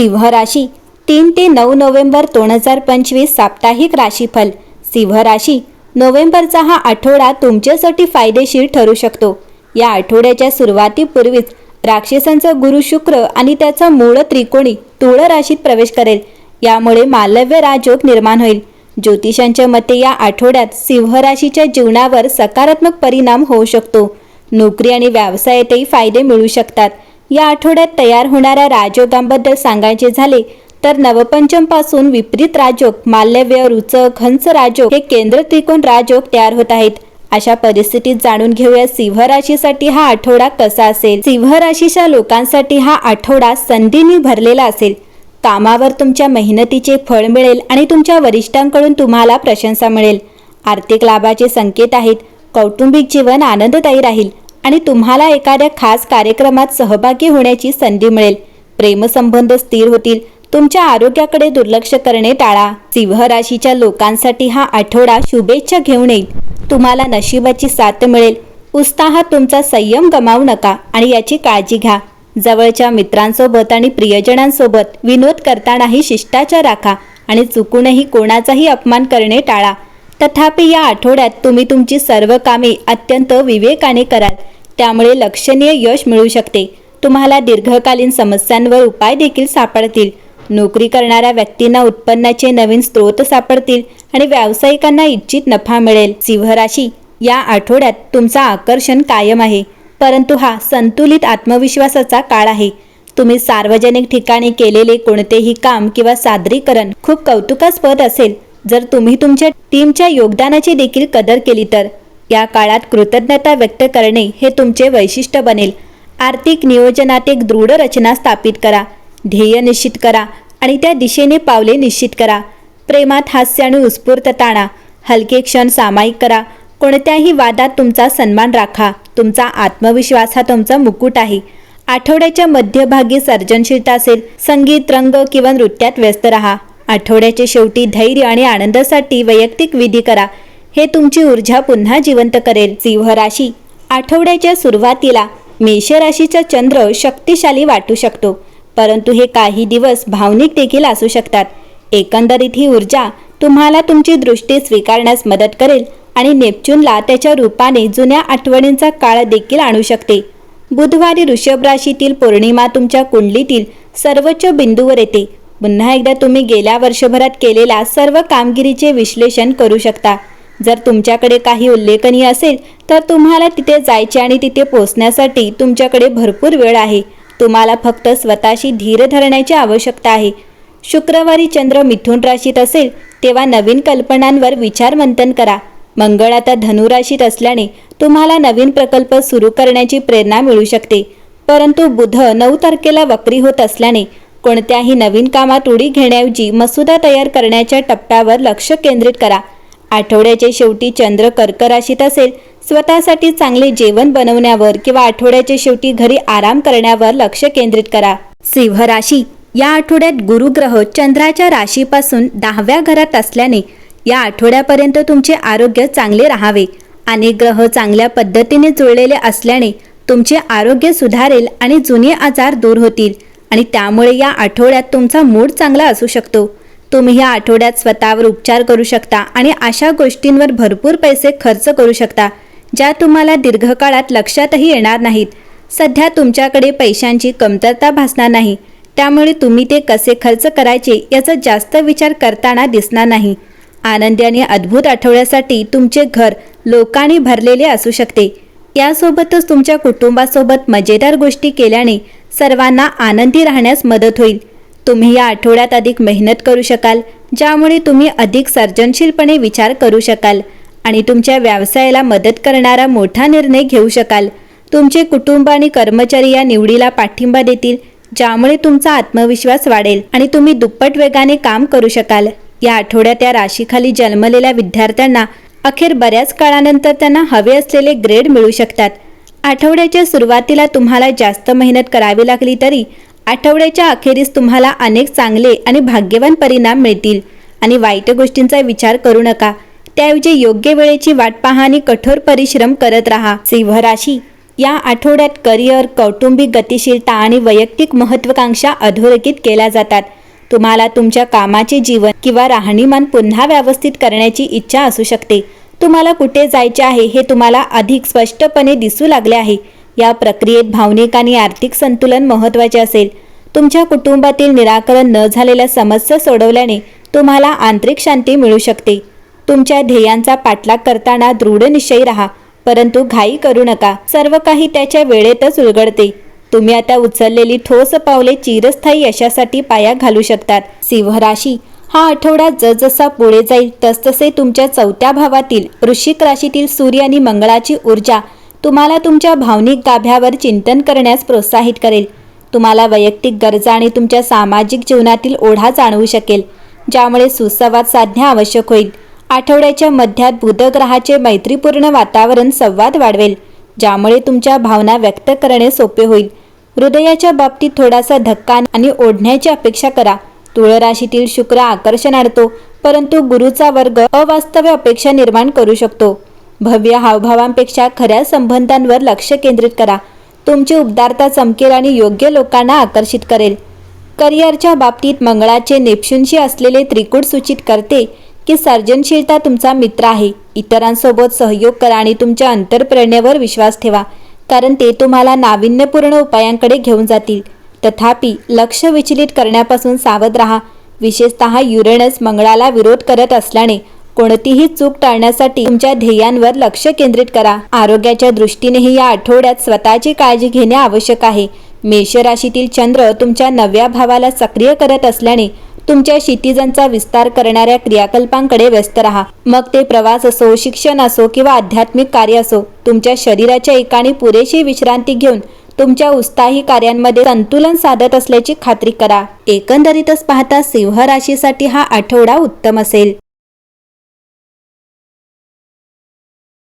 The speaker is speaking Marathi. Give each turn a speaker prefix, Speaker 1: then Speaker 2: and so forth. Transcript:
Speaker 1: सिंह राशी तीन ते नऊ नोव्हेंबर दोन हजार पंचवीस साप्ताहिक राशीफल. सिंह राशी नोव्हेंबरचा हा आठवडा तुमच्यासाठी फायदेशीर ठरू शकतो. या आठवड्याच्या सुरुवातीपूर्वीच राक्षसांचा गुरु शुक्र आणि त्याचा मूळ त्रिकोणी तुळ राशीत प्रवेश करेल. यामुळे मालव्य राजयोग निर्माण होईल. ज्योतिषांच्या मते या आठवड्यात सिंह राशीच्या जीवनावर सकारात्मक परिणाम होऊ शकतो. नोकरी आणि व्यवसायातही फायदे मिळू शकतात. या आठवड्यात तयार होणाऱ्या राजयोगांबद्दल सांगायचे झाले तर नवपंचमपासून विपरीत राजयोग माल्यव्य रुचक हंस राजयोग हे केंद्र त्रिकोण राजयोग तयार होत आहेत. अशा परिस्थितीत जाणून घेऊया सिंह राशीसाठी हा आठवडा कसा असेल. सिंह राशीच्या लोकांसाठी हा आठवडा संधींनी भरलेला असेल. कामावर तुमच्या मेहनतीचे फळ मिळेल आणि तुमच्या वरिष्ठांकडून तुम्हाला प्रशंसा मिळेल. आर्थिक लाभाचे संकेत आहेत. कौटुंबिक जीवन आनंददायी राहील. आणि तुम्हाला एखाद्या खास कार्यक्रमात सहभागी होण्याची संधी मिळेल. प्रेमसंबंध स्थिर होतील. तुमच्या आरोग्याकडे दुर्लक्ष करणे टाळा. सिंह राशीच्या लोकांसाठी हा आठवडा शुभेच्छा घेऊन येईल. तुम्हाला नशिबाची साथ मिळेल. उत्साहात तुमचा संयम गमावू नका आणि याची काळजी घ्या. जवळच्या मित्रांसोबत आणि प्रियजनांसोबत विनोद करतानाही शिष्टाचार राखा आणि चुकूनही कोणाचाही अपमान करणे टाळा. तथापि या आठवड्यात तुम्ही तुमची सर्व कामे अत्यंत विवेकाने कराल. त्यामुळे लक्षणीय यश मिळू शकते. तुम्हाला दीर्घकालीन समस्यांवर उपाय देखील सापडतील. नोकरी करणाऱ्या व्यक्तींना उत्पन्नाचे नवीन स्रोत सापडतील आणि व्यावसायिकांना इच्छित नफा मिळेल. सिंहराशी या आठवड्यात तुमचा आकर्षण कायम आहे. परंतु हा संतुलित आत्मविश्वासाचा काळ आहे. तुम्ही सार्वजनिक ठिकाणी केलेले कोणतेही काम किंवा सादरीकरण खूप कौतुकास्पद असेल. जर तुम्ही तुमच्या टीमच्या योगदानाची देखील कदर केली तर या काळात कृतज्ञता व्यक्त करणे हे तुमचे वैशिष्ट्य बनेल. आर्थिक नियोजनात एक दृढ रचना स्थापित करा ध्येय निश्चित करा आणि त्या दिशेने पावले निश्चित करा. प्रेमात हास्य आणि उत्स्फूर्त ताणा हलके क्षण सामायिक करा. कोणत्याही वादात तुमचा सन्मान राखा. तुमचा आत्मविश्वास हा तुमचा मुकुट आहे. आठवड्याच्या मध्यभागी सर्जनशीलता असेल संगीत रंग किंवा नृत्यात व्यस्त राहा. आठवड्याच्या शेवटी धैर्य आणि आनंदासाठी वैयक्तिक विधी करा. हे तुमची ऊर्जा पुन्हा जिवंत करेल. सिंह राशी आठवड्याच्या सुरुवातीला मेष राशीचा चंद्र शक्तिशाली वाटू शकतो. परंतु हे काही दिवस भावनिक देखील असू शकतात. एकंदरीत ही ऊर्जा तुम्हाला तुमची दृष्टी स्वीकारण्यास मदत करेल आणि नेपच्यूनला त्याच्या रूपाने जुन्या आठवणींचा काळ देखील आणू शकते. बुधवारी ऋषभ राशीतील पौर्णिमा तुमच्या कुंडलीतील सर्वोच्च बिंदूवर येते. पुन्हा एकदा तुम्ही गेल्या वर्षभरात केलेल्या सर्व कामगिरीचे विश्लेषण करू शकता. जर तुमच्याकडे काही उल्लेखनीय असेल तर तुम्हाला तिथे जायचे आणि तिथे पोहोचण्यासाठी तुमच्याकडे भरपूर वेळ आहे. तुम्हाला फक्त स्वतःशी धीर धरण्याची आवश्यकता आहे. शुक्रवारी चंद्र मिथुन राशीत असेल तेव्हा नवीन कल्पनांवर विचारमंथन करा. मंगळ आता धनुराशीत असल्याने तुम्हाला नवीन प्रकल्प सुरू करण्याची प्रेरणा मिळू शकते. परंतु बुध नऊ तारखेला वक्री होत असल्याने कोणत्याही नवीन कामात उडी घेण्याऐवजी मसुदा तयार करण्याच्या टप्प्यावर लक्ष केंद्रित करा. आठवड्याच्या शेवटी चंद्र कर्क राशीत असेल स्वतःसाठी चांगले जेवण बनवण्यावर किंवा आठवड्याच्या शेवटी घरी आराम करण्यावर लक्ष केंद्रित करा. सिंह राशी या आठवड्यात गुरुग्रह चंद्राच्या राशीपासून दहाव्या घरात असल्याने या आठवड्यापर्यंत तुमचे आरोग्य चांगले राहावे. अनेक ग्रह चांगल्या पद्धतीने जुळलेले असल्याने तुमचे आरोग्य सुधारेल आणि जुने आजार दूर होतील. आणि त्यामुळे या आठवड्यात तुमचा मूड चांगला असू शकतो. तुम्ही या आठवड्यात स्वतःवर उपचार करू शकता आणि अशा गोष्टींवर भरपूर पैसे खर्च करू शकता ज्या तुम्हाला दीर्घकाळात लक्षातही येणार नाहीत. सध्या तुमच्याकडे पैशांची कमतरता भासणार नाही. त्यामुळे तुम्ही ते कसे खर्च करायचे याचा जास्त विचार करताना दिसणार नाही. आनंदी आणि अद्भुत आठवड्यासाठी तुमचे घर लोकांनी भरलेले असू शकते. यासोबतच तुमच्या कुटुंबासोबत मजेदार गोष्टी केल्याने सर्वांना आनंदी राहण्यास मदत होईल. तुम्ही या आठवड्यात अधिक मेहनत करू शकाल ज्यामुळे तुम्ही अधिक सर्जनशीलपणे विचार करू शकाल आणि तुमच्या व्यवसायाला मदत करणारा मोठा निर्णय घेऊ शकाल. तुमचे कुटुंब आणि कर्मचारी या निवडीला पाठिंबा देतील ज्यामुळे तुमचा आत्मविश्वास वाढेल आणि तुम्ही दुप्पट वेगाने काम करू शकाल. या आठवड्यात या राशीखाली जन्मलेल्या विद्यार्थ्यांना अखेर बऱ्याच काळानंतर त्यांना हवे असलेले ग्रेड मिळू शकतात. आठवड्याच्या सुरुवातीला तुम्हाला जास्त मेहनत करावी लागली तरी आठवड्याच्या अखेरीस तुम्हाला अनेक चांगले आणि भाग्यवान परिणाम मिळतील. आणि वाईट गोष्टींचा विचार करू नका. त्याऐवजी योग्य वेळेची वाट पहा आणि कठोर परिश्रम करत राहा. सिंह राशी या आठवड्यात करिअर कौटुंबिक गतिशीलता आणि वैयक्तिक महत्त्वाकांक्षा अधोरेखित केल्या जातात. तुम्हाला तुमच्या कामाचे जीवन किंवा राहणीमान पुन्हा व्यवस्थित करण्याची इच्छा असू शकते. तुम्हाला कुठे जायचे आहे हे तुम्हाला अधिक स्पष्टपणे दिसू लागले आहे. या प्रक्रियेत भावनिक आणि आर्थिक संतुलन महत्त्वाचे असेल. तुमच्या कुटुंबातील निराकरण न झालेल्या समस्या सोडवल्याने तुम्हाला आंतरिक शांती मिळू शकते. तुमच्या ध्येयांचा पाठलाग करताना दृढ निश्चयी राहा परंतु घाई करू नका. सर्व काही त्याच्या वेळेतच उलगडते. तुम्ही आता उचललेली ठोस पावले चिरस्थायी यशासाठी पाया घालू शकतात. सिंह राशी हा आठवडा जसजसा पुढे जाईल तसतसे तुमच्या चौथ्या भावातील वृश्चिक राशीतील सूर्य आणि मंगळाची ऊर्जा तुम्हाला तुमच्या भावनिक गाभ्यावर चिंतन करण्यास प्रोत्साहित करेल. तुम्हाला वैयक्तिक गरजा आणि तुमच्या सामाजिक जीवनातील ओढा जाणवू शकेल ज्यामुळे सुसंवाद साधणे आवश्यक होईल. आठवड्याच्या मध्यात बुधग्रहाचे मैत्रीपूर्ण वातावरण संवाद वाढवेल ज्यामुळे तुमच्या भावना व्यक्त करणे सोपे होईल. हृदयाच्या बाबतीत थोडासा धक्का आणि ओढण्याची अपेक्षा करा. तुळ राशीतील शुक्र आकर्षण आणतो परंतु गुरुचा वर्ग अवास्तव्य अपेक्षा निर्माण करू शकतो. भव्य हावभावांपेक्षा खऱ्या संबंधांवर लक्ष केंद्रित करा. तुमची उबदारता चमकेल आणि योग्य लोकांना आकर्षित करेल. करिअरच्या बाबतीत मंगळाचे नेप्शूनशी असलेले त्रिकूट सूचित करते की सर्जनशीलता तुमचा मित्र आहे. इतरांसोबत सहयोग करा आणि तुमच्या अंतरप्रेरणेवर विश्वास ठेवा कारण ते तुम्हाला नाविन्यपूर्ण उपायांकडे घेऊन जातील. तथापि लक्ष विचलित करण्यापासून सावध राहा. विशेषत युरेनस मंगळाला विरोध करत असल्याने कोणतीही चूक टाळण्यासाठी तुमच्या ध्येयांवर लक्ष केंद्रित करा. आरोग्याच्या दृष्टीनेही या आठवड्यात स्वतःची काळजी घेणे आवश्यक आहे. मेष राशीतील चंद्र तुमच्या नव्या भावाला सक्रिय करत असल्याने तुमच्या क्षितिजांचा विस्तार करणाऱ्या क्रियाकल्पांकडे व्यस्त राहा. मग ते प्रवास असो शिक्षण असो किंवा आध्यात्मिक कार्य असो तुमच्या शरीराच्या एकाने पुरेशी विश्रांती घेऊन तुमच्या उत्साही कार्यांमध्ये संतुलन साधत असल्याची खात्री करा. एकंदरीतच पाहता सिंह राशीसाठी हा आठवडा उत्तम असेल.